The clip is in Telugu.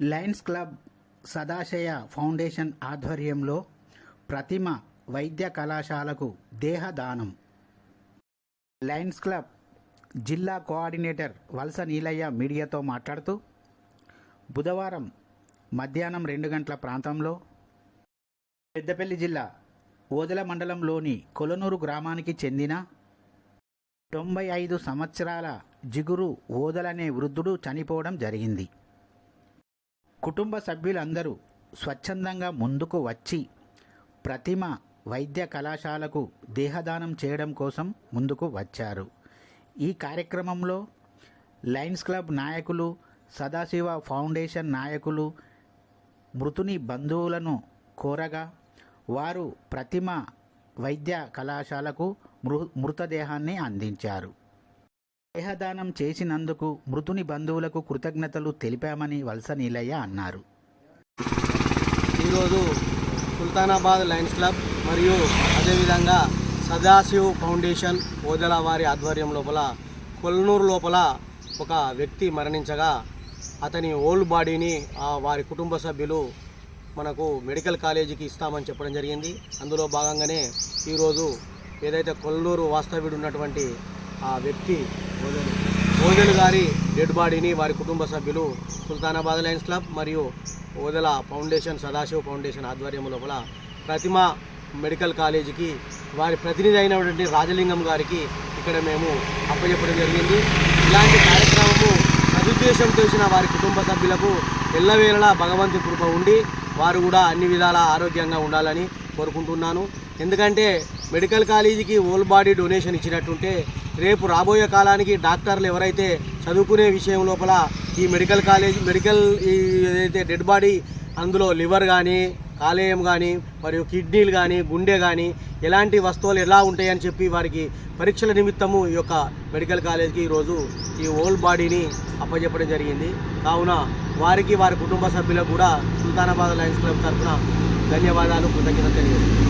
లయన్స్ క్లబ్ సదాశయ ఫౌండేషన్ ఆధ్వర్యంలో ప్రతిమ వైద్య కళాశాలకు దేహదానం. లయన్స్ క్లబ్ జిల్లా కోఆర్డినేటర్ వలస నీలయ్య మీడియాతో మాట్లాడుతూ బుధవారం మధ్యాహ్నం రెండు గంటల ప్రాంతంలో పెద్దపల్లి జిల్లా ఓదెల మండలంలోని కొలనూరు గ్రామానికి చెందిన తొంభై ఐదు సంవత్సరాల జిగురు ఓదలనే వృద్ధుడు చనిపోవడం జరిగింది. కుటుంబ సభ్యులందరూ స్వచ్ఛందంగా ముందుకు వచ్చి ప్రతిమ వైద్య కళాశాలకు దేహదానం చేయడం కోసం ముందుకు వచ్చారు. ఈ కార్యక్రమంలో లయన్స్ క్లబ్ నాయకులు సదాశివ ఫౌండేషన్ నాయకులు మృతుని బంధువులను కోరగా వారు ప్రతిమ వైద్య కళాశాలకు మృ మృతదేహాన్ని అందించారు. దేహదానం చేసినందుకు మృతుని బంధువులకు కృతజ్ఞతలు తెలిపామని వలస నీలయ్య అన్నారు. ఈరోజు సుల్తానాబాద్ లయన్స్ క్లబ్ మరియు అదేవిధంగా సదాశివ్ ఫౌండేషన్ ఓదెల వారి ఆధ్వర్యం లోపల కొల్నూరు లోపల ఒక వ్యక్తి మరణించగా అతని ఓల్డ్ బాడీని ఆ వారి కుటుంబ సభ్యులు మనకు మెడికల్ కాలేజీకి ఇస్తామని చెప్పడం జరిగింది. అందులో భాగంగానే ఈరోజు ఏదైతే కొల్లూరు వాస్తవ్యుడు ఉన్నటువంటి ఆ వ్యక్తి ఓదెలు గారి డెడ్ బాడీని వారి కుటుంబ సభ్యులు సుల్తానాబాద్ లయన్స్ క్లబ్ మరియు ఓదెల ఫౌండేషన్ సదాశివ ఫౌండేషన్ ఆధ్వర్యం లోపల ప్రతిమ మెడికల్ కాలేజీకి వారి ప్రతినిధి అయినటువంటి రాజలింగం గారికి ఇక్కడ మేము అప్పచెప్పడం జరిగింది. ఇలాంటి కార్యక్రమము సదుద్దేశం చేసిన వారి కుటుంబ సభ్యులకు ఎల్లవేళలా భగవంతు కృప ఉండి వారు కూడా అన్ని విధాల ఆరోగ్యంగా ఉండాలని కోరుకుంటున్నాను. ఎందుకంటే మెడికల్ కాలేజీకి ఓల్ బాడీ డొనేషన్ ఇచ్చినట్టుంటే రేపు రాబోయే కాలానికి డాక్టర్లు ఎవరైతే చదువుకునే విషయం లోపల ఈ మెడికల్ కాలేజ్ మెడికల్ ఈ ఏదైతే డెడ్ బాడీ అందులో లివర్ కానీ కాలేయం కానీ మరియు కిడ్నీలు కానీ గుండె కానీ ఎలాంటి వస్తువులు ఎలా ఉంటాయని చెప్పి వారికి పరీక్షల నిమిత్తము ఈ యొక్క మెడికల్ కాలేజ్కి ఈరోజు ఈ ఓల్డ్ బాడీని అప్పచెప్పడం జరిగింది. కావున వారికి వారి కుటుంబ సభ్యులకు కూడా సుల్తానాబాద్ లయన్స్ క్లబ్ తరఫున ధన్యవాదాలు కృతజ్ఞతలు తెలియజేస్తున్నాను